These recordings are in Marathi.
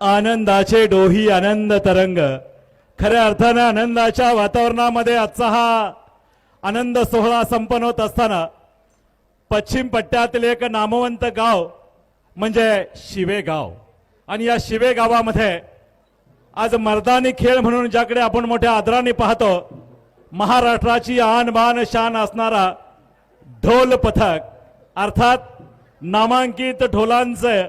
आनंदाचे डोही आनंद तरंग. खऱ्या अर्थानं आनंदाच्या वातावरणामध्ये आजचा हा आनंद सोहळा संपन्न होत असताना पश्चिम पट्ट्यातील एक नामवंत गाव म्हणजे शिवे गाव. आणि या शिवे गावामध्ये आज मर्दानी खेळ म्हणून ज्याकडे आपण मोठ्या आदराने पाहतो महाराष्ट्राची आनबान शान असणारा ढोल पथक अर्थात नामांकित ढोलांचं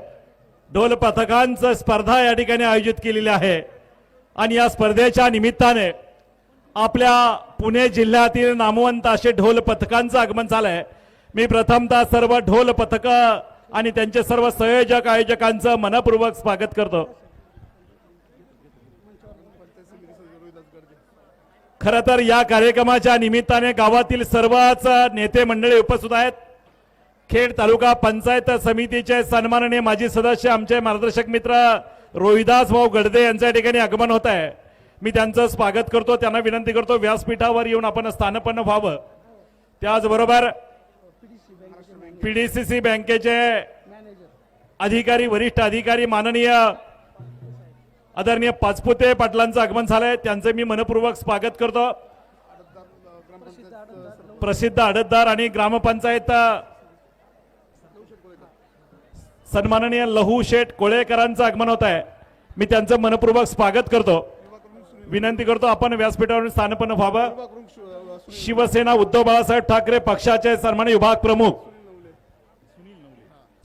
ढोल पथकांचं स्पर्धा या ठिकाणी आयोजित केलेली आहे. आणि या स्पर्धेच्या निमित्ताने आपल्या पुणे जिल्ह्यातील नामवंत असे ढोल पथकांचं आगमन झालंय. मी प्रथमतः सर्व ढोल पथक आणि त्यांचे सर्व संयोजक आयोजकांचं मनपूर्वक स्वागत करतो. खर तर या कार्यक्रमाच्या निमित्ताने गावातील सर्वच नेते मंडळी उपस्थित आहेत. खेड तालुका पंचायत समितीचे सन्माननीय माजी सदस्य आमचे मार्गदर्शक मित्र रोहिदास भाऊ गडदे यांच्या ठिकाणी आगमन होत आहे. मी त्यांचं स्वागत करतो त्यांना विनंती करतो व्यासपीठावर येऊन आपण स्थानपन्न व्हावं. त्याचबरोबर पीडीसीसी बँकेचे अधिकारी वरिष्ठ अधिकारी माननीय आदरणीय पाचपुते पाटलांचं आगमन झालंय. त्यांचं मी मनपूर्वक स्वागत करतो. प्रसिद्ध आडतदार आणि ग्रामपंचायत सन्माननीय लहू शेठ कोळेकरांचं आगमन होत आहे. मी त्यांचं मनपूर्वक स्वागत करतो. विनंती करतो आपण व्यासपीठावरून स्थानपन व्हावं. शिवसेना उद्धव बाळासाहेब ठाकरे पक्षाचे सन्मान्य विभाग प्रमुख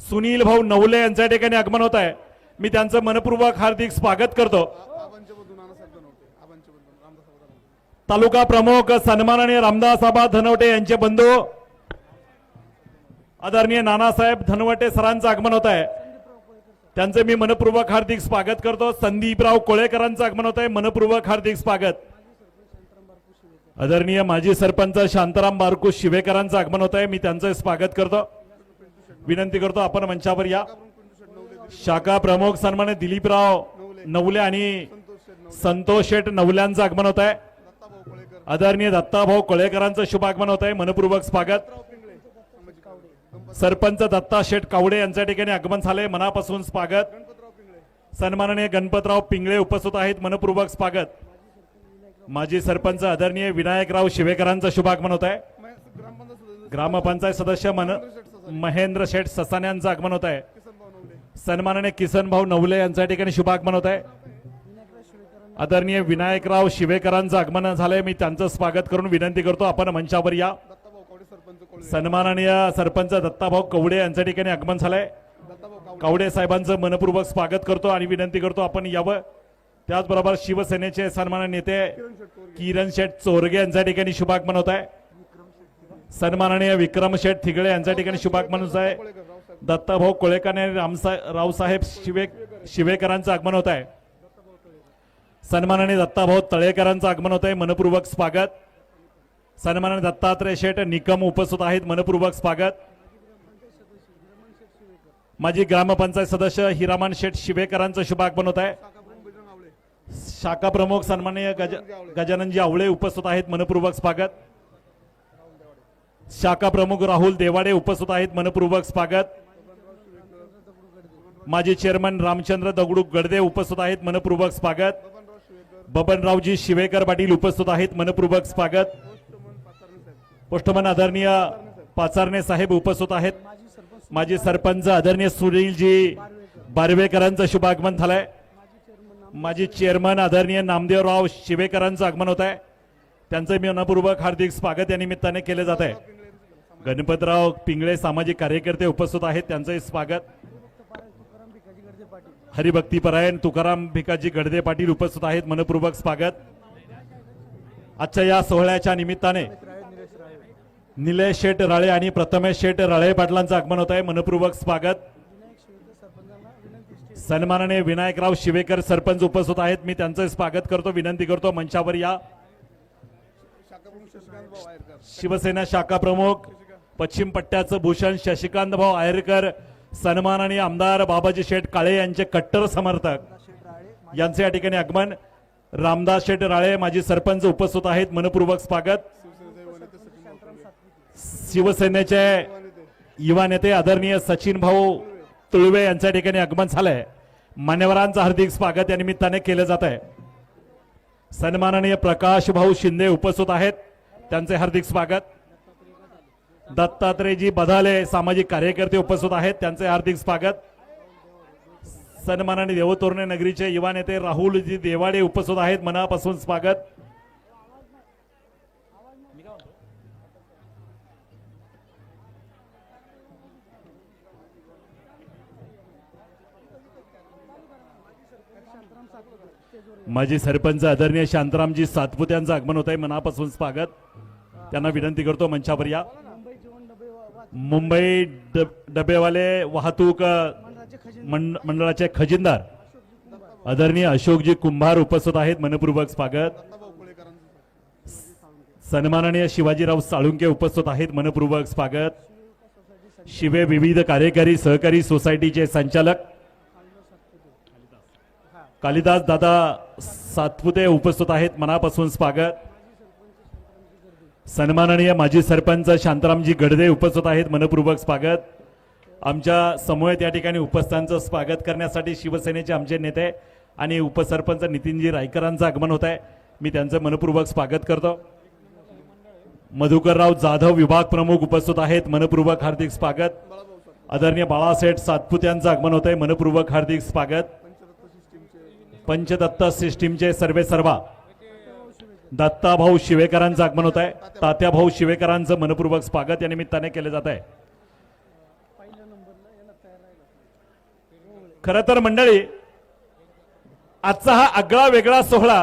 सुनील भाऊ नवले यांच्या ठिकाणी आगमन होत आहे. मी त्यांचं मनपूर्वक हार्दिक स्वागत करतो. तालुका प्रमुख सन्माननीय रामदास आबा धनवटे यांचे बंधू आदरणीय नानासाहेब धनवटे सरांचं आगमन होत आहे. त्यांचं मी मनपूर्वक हार्दिक स्वागत करतो. संदीपराव कोळेकरांचं आगमन होत आहे. मनपूर्वक हार्दिक स्वागत. आदरणीय माजी सरपंच शांताराम बारकू शिवेकरांचं आगमन होत आहे. मी त्यांचं स्वागत करतो. विनंती करतो आपण मंचावर या. शाखा प्रमुख सन्मान्य दिलीपराव नवले आणि संतोष शेठ नवल्यांचं आगमन होत आहे. आदरणीय दत्ताभाऊ कोळेकरांचं शुभ आगमन होत आहे. मनपूर्वक स्वागत. सरपंच दत्ता शेठ कावडे यांच्या ठिकाणी आगमन झालंय. मनापासून स्वागत. सन्माननीय गणपतराव पिंगळे उपस्थित आहेत. मनपूर्वक स्वागत. माजी सरपंच आदरणीय विनायकराव शिवेकरांचं शुभागमन होत आहे ग्रामपंचायत सदस्य मन महेंद्र शेठ ससाने यांचं आगमन होत आहे सन्माननीय किसन भाऊ नवले यांच्या ठिकाणी शुभागमन होत आहे आदरणीय विनायकराव शिवेकरांचं आगमन झालंय. मी त्यांचं स्वागत करून विनंती करतो. आपण मंचावर या. सन्माननीय सरपंच दत्ताभाऊ कवडे यांच्या ठिकाणी आगमन झालंय. कवडे साहेबांचं मनपूर्वक स्वागत करतो आणि विनंती करतो आपण यावं. त्याचबरोबर शिवसेनेचे सन्माननीय नेते किरण शेठ चोरगे यांच्या ठिकाणी शुभागमन होत आहे. सन्माननीय विक्रम शेठ थिगळे यांच्या ठिकाणी शुभागमन होत आहे. दत्ताभाऊ कोळेकर आणि रामसा रावसाहेब शिवे शिवेकरांचं आगमन होत आहे. सन्माननीय दत्ताभाऊ तळेकरांचं आगमन होत आहे. मनपूर्वक स्वागत. सन्मान दत्तात्रय शेठ निकम उपस्थित आहेत. मनपूर्वक स्वागत. माजी ग्रामपंचायत सदस्य हिरामन शेठ शिवेकरांचं शुभागमन होत आहे. शाखा प्रमुख सन्माननीय गज गजाननजी आवळे उपस्थित आहेत. मनपूर्वक स्वागत. शाखा प्रमुख राहुल देवाडे उपस्थित आहेत. मनपूर्वक स्वागत. माजी चेअरमन रामचंद्र दगडू गडदे उपस्थित आहेत. मनपूर्वक स्वागत. बबनरावजी शिवेकर पाटील उपस्थित आहेत. मनपूर्वक स्वागत. पोस्टमन आदरणीय पाचारणे साहेब उपस्थित आहेत. माजी सरपंच आदरणीय सुनीलजी बारवेकरांचं शुभागमन झालंय. माजी चेअरमन आदरणीय नामदेवराव शिवेकरांचं आगमन होत आहे. त्यांचं मी मनपूर्वक हार्दिक स्वागत या निमित्ताने केले जात आहे. गणपतराव पिंगळे सामाजिक कार्यकर्ते उपस्थित आहेत. त्यांचंही स्वागत. हरिभक्तीपरायण तुकाराम भिकाजी गडदे पाटील उपस्थित आहेत. मनपूर्वक स्वागत. आजच्या या सोहळ्याच्या निमित्ताने निलय शेठ राळे आणि प्रथमेश शेठ राळे पाटलांचं आगमन होत आहे. मनपूर्वक स्वागत. सन्मानाने विनायकराव शिवेकर सरपंच उपस्थित आहेत. मी त्यांचं स्वागत करतो विनंती करतो. मंचावर या. शिवसेना शाखा प्रमुख पश्चिम पट्ट्याचं भूषण शशिकांत भाऊ आयरकर सन्मानाने आमदार बाबाजी शेठ काळे यांचे कट्टर समर्थक यांचे या ठिकाणी आगमन. रामदास शेठ राळे माजी सरपंच उपस्थित आहेत. मनपूर्वक स्वागत. शिवसेनेचे युवा नेते आदरणीय सचिन भाऊ तुळवे यांच्या ठिकाणी आगमन झालंय. मान्यवरांचं हार्दिक स्वागत या निमित्ताने केलं जात आहे सन्माननीय प्रकाश भाऊ शिंदे उपस्थित आहेत. त्यांचे हार्दिक स्वागत. दत्तात्रेयजी बधाले सामाजिक कार्यकर्ते उपस्थित आहेत. त्यांचे हार्दिक स्वागत. सन्माननीय देवतोरणे नगरीचे युवा नेते राहुलजी देवाडे उपस्थित आहेत. मनापासून स्वागत. माजी सरपंच आदरणीय शांतारामजी सातपुते यांचं आगमन होत आहे मनापासून स्वागत. त्यांना विनंती करतो मंचावर या. मुंबई डबेवाले वाहतूक मंड- मंडळाचे खजिनदार आदरणीय अशोकजी कुंभार उपस्थित आहेत. मनपूर्वक स्वागत. सन्माननीय शिवाजीराव साळुंके उपस्थित आहेत. मनपूर्वक स्वागत. शिवे विविध कार्यकारी सहकारी सोसायटीचे संचालक कालिदास दादा सातपुते उपस्थित आहेत. मनापासून स्वागत. सन्माननीय माजी सरपंच शांतारामजी गडदे उपस्थित आहेत. मनपूर्वक स्वागत. आमच्या समूहात या ठिकाणी उपस्थांचं स्वागत करण्यासाठी शिवसेनेचे आमचे नेते आणि उपसरपंच नितीनजी रायकरांचं आगमन होत आहे मी त्यांचं मनपूर्वक स्वागत करतो. मधुकरराव जाधव विभाग प्रमुख उपस्थित आहेत. मनपूर्वक हार्दिक स्वागत. आदरणीय बाळासेठ सातपुत यांचं आगमन होत आहे मनपूर्वक हार्दिक स्वागत. पंचदत्त सिस्टीमचे सर्वे सर्वा. दत्ताभाऊ शिवेकरांचं आगमन होत आहे तात्याभाऊ शिवेकरांचं मनपूर्वक स्वागत या निमित्ताने केले जात आहे खर तर मंडळी आजचा हा आगळा वेगळा सोहळा